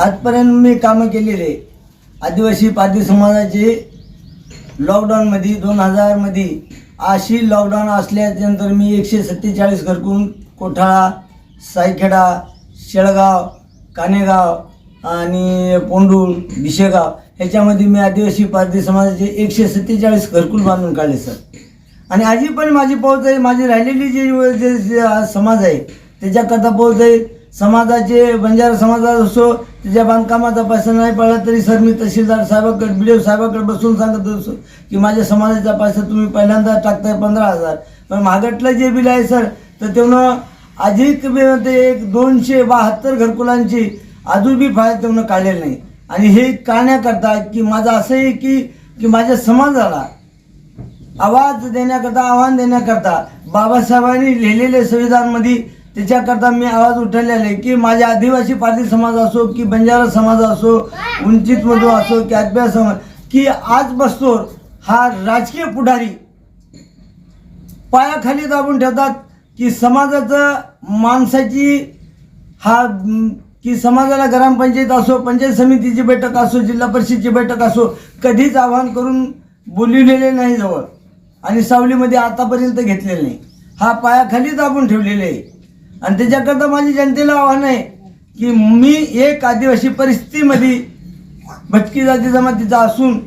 आजपर्यंत मी कामं केलेले आदिवासी पादी समाजाचे लॉकडाऊनमध्ये दोन हजारमध्ये अशी लॉकडाऊन असल्यानंतर मी एकशे सत्तेचाळीस घरकून कोठाळा सायखेडा शेळगाव कानेगाव आणि पोंडूळ भिशेगाव ह्याच्यामध्ये मी आदिवासी पारधी समाजाचे एकशे सत्तेचाळीस घरकुल बांधून काढले सर. आणि आजी पण माझी पोहोच आहे माझी राहिलेली जी समाज आहे त्याच्याकरता पोहोच आहे समाजाचे बंजारा समाजात असो त्याच्या बांधकामाचा पैसा नाही पडला तरी सर मी तहसीलदार साहेबाकडे बी डी साहेबाकडे बसून सांगत असो की माझ्या समाजाचा पैसा तुम्ही पहिल्यांदा टाकताय पंधरा हजार. पण महागटलं जे बिल आहे सर तर तेवढं अधिक ते एक दोनशे बहात्तर घरकुलांची अजून बी फाईल तेवढं काढलेलं नाही. आणि हे काढण्याकरता की माझं असं आहे की की माझ्या समाजाला आवाज देण्याकरता आव्हान देण्याकरता बाबासाहेबांनी लिहिलेले संविधानमध्ये त्याच्याकरता मी आवाज उठवलेला आहे की माझ्या आदिवासी पाटील समाज असो की बंजारा समाज असो वंचित मधू असो की आत्म्या समाज की आज बसतो हा राजकीय पुढारी पायाखाली दाबून ठेवतात की समाजाचं माणसाची हा की समाजाला ग्रामपंचायत असो पंचायत समितीची बैठक असो जिल्हा परिषदची बैठक असो कधीच आवाहन करून बोलविलेले नाही जवळ. आणि सावलीमध्ये आतापर्यंत घेतलेले नाही. हा पायाखाली दाबून ठेवलेले आहे. आणि त्याच्याकरता माझी जनतेला आव्हान आहे की मी एक आदिवासी परिस्थितीमध्ये भटकी जाती जमातीचा असून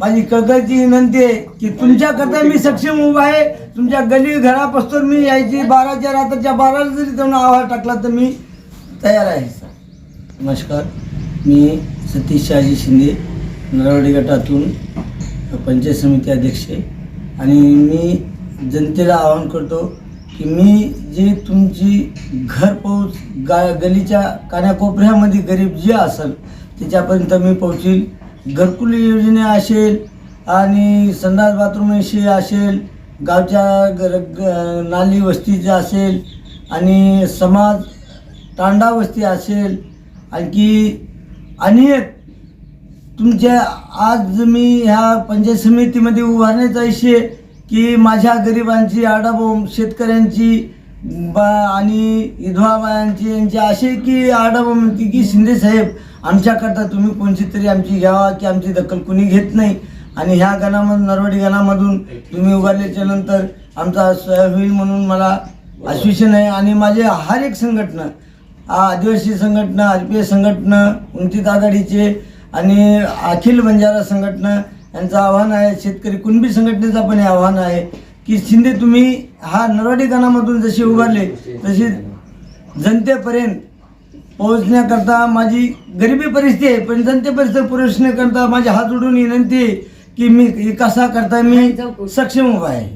माझी कळकळची विनंती आहे की तुमच्याकरता मी सक्षम उभा आहे. तुमच्या गली घरापासून मी यायची बाराच्या रात्रीच्या बाराला जरी त्यांना आव्हान टाकला तर मी तयार आहे सर. नमस्कार. मी सतीश शहाजी शिंदे नरवाडी गटातून पंचायत समिती अध्यक्ष आणि मी जनतेला आवाहन करतो की मी जी तुमची घरपोच गा गलीच्या कान्याकोपऱ्यामध्ये गरीब जे असेल त्याच्यापर्यंत मी पोहोचील. घरकुल योजना असेल आणि संडास बाथरूम विषयी असेल गावच्या गर ग- नाली वस्तीचं असेल आणि समाज तांडा वस्ती असेल आणखी अनेक तुमच्या आज मी ह्या पंचायत समितीमध्ये उभारण्याचा विषय की माझ्या गरिबांची आडाबोम शेतकऱ्यांची बा आणि विधवाबायांची यांची असे की आडाबोम म्हणते की शिंदे साहेब आमच्याकरता तुम्ही कोणची तरी आमची घ्यावा की आमची दखल कुणी घेत नाही. आणि ह्या गणामधून नरवडी गणामधून तुम्ही उभारल्याच्या नंतर आमचा सोय होईल म्हणून मला आश्वासन आहे. आणि माझे हर एक संघटना आदिवासी संघटना आर पी एस संघटना वंचित आघाडीचे आणि अखिल बंजारा संघटना यांचं आव्हान आहे शेतकरी कुणबी संघटनेचं पण हे आव्हान आहे की शिंदे तुम्ही हा नरवाडी गणामधून जसे उभारले तसे जनतेपर्यंत पोहोचण्याकरता माझी गरिबी परिस्थिती आहे पण जनतेपर्यंत पोहोचण्याकरता माझे हात जोडून विनंती आहे की मी कसा करता मी सक्षम उभा आहे.